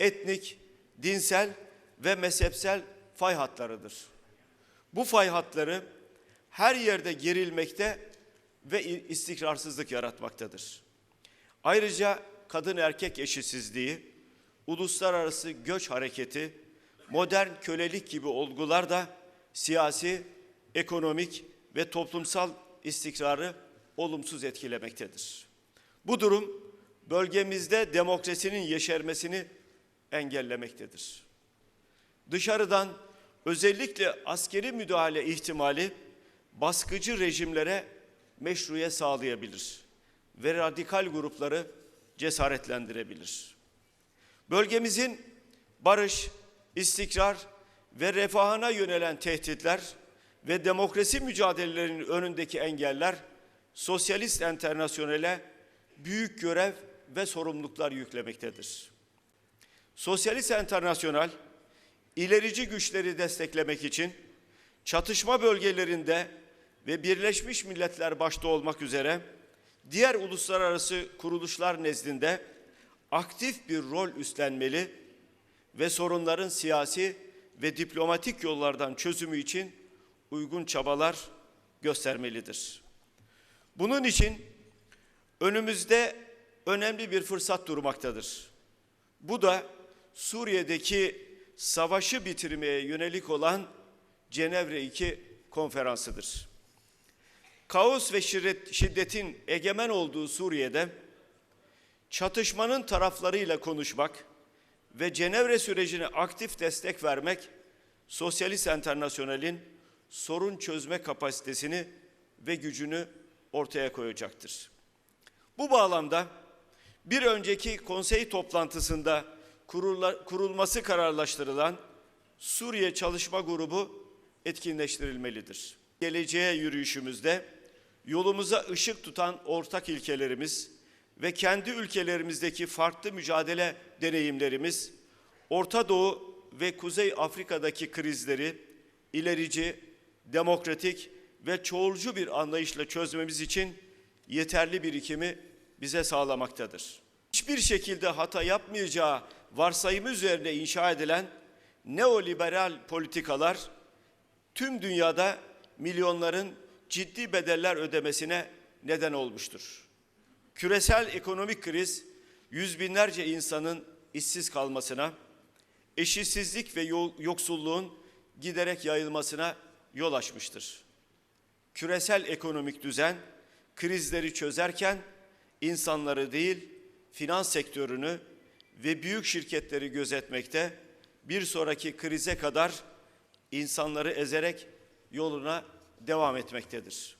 etnik, dinsel ve mezhepsel fay hatlarıdır. Bu fay hatları her yerde gerilmekte ve istikrarsızlık yaratmaktadır. Ayrıca kadın erkek eşitsizliği, uluslararası göç hareketi, modern kölelik gibi olgular da siyasi, ekonomik ve toplumsal istikrarı olumsuz etkilemektedir. Bu durum bölgemizde demokrasinin yeşermesini engellemektedir. Dışarıdan özellikle askeri müdahale ihtimali baskıcı rejimlere meşruye sağlayabilir ve radikal grupları cesaretlendirebilir. Bölgemizin barış, istikrar ve refahına yönelen tehditler ve demokrasi mücadelelerinin önündeki engeller Sosyalist Enternasyonel'e büyük görev ve sorumluluklar yüklemektedir. Sosyalist Enternasyonel ilerici güçleri desteklemek için çatışma bölgelerinde ve Birleşmiş Milletler başta olmak üzere diğer uluslararası kuruluşlar nezdinde aktif bir rol üstlenmeli ve sorunların siyasi ve diplomatik yollardan çözümü için uygun çabalar göstermelidir. Bunun için önümüzde önemli bir fırsat durmaktadır. Bu da Suriye'deki savaşı bitirmeye yönelik olan Cenevre 2 konferansıdır. Kaos ve şiddet, şiddetin egemen olduğu Suriye'de çatışmanın taraflarıyla konuşmak ve Cenevre sürecine aktif destek vermek Sosyalist Enternasyonel'in sorun çözme kapasitesini ve gücünü ortaya koyacaktır. Bu bağlamda bir önceki konsey toplantısında kurula, kurulması kararlaştırılan Suriye Çalışma Grubu etkinleştirilmelidir. Geleceğe yürüyüşümüzde yolumuza ışık tutan ortak ilkelerimiz ve kendi ülkelerimizdeki farklı mücadele deneyimlerimiz, Orta Doğu ve Kuzey Afrika'daki krizleri ilerici, demokratik ve çoğulcu bir anlayışla çözmemiz için yeterli birikimi bize sağlamaktadır. Hiçbir şekilde hata yapmayacağı varsayımı üzerine inşa edilen neoliberal politikalar tüm dünyada milyonların ciddi bedeller ödemesine neden olmuştur. Küresel ekonomik kriz yüz binlerce insanın işsiz kalmasına, eşitsizlik ve yoksulluğun giderek yayılmasına yol açmıştır. Küresel ekonomik düzen krizleri çözerken insanları değil, finans sektörünü ve büyük şirketleri gözetmekte, bir sonraki krize kadar insanları ezerek yoluna devam etmektedir.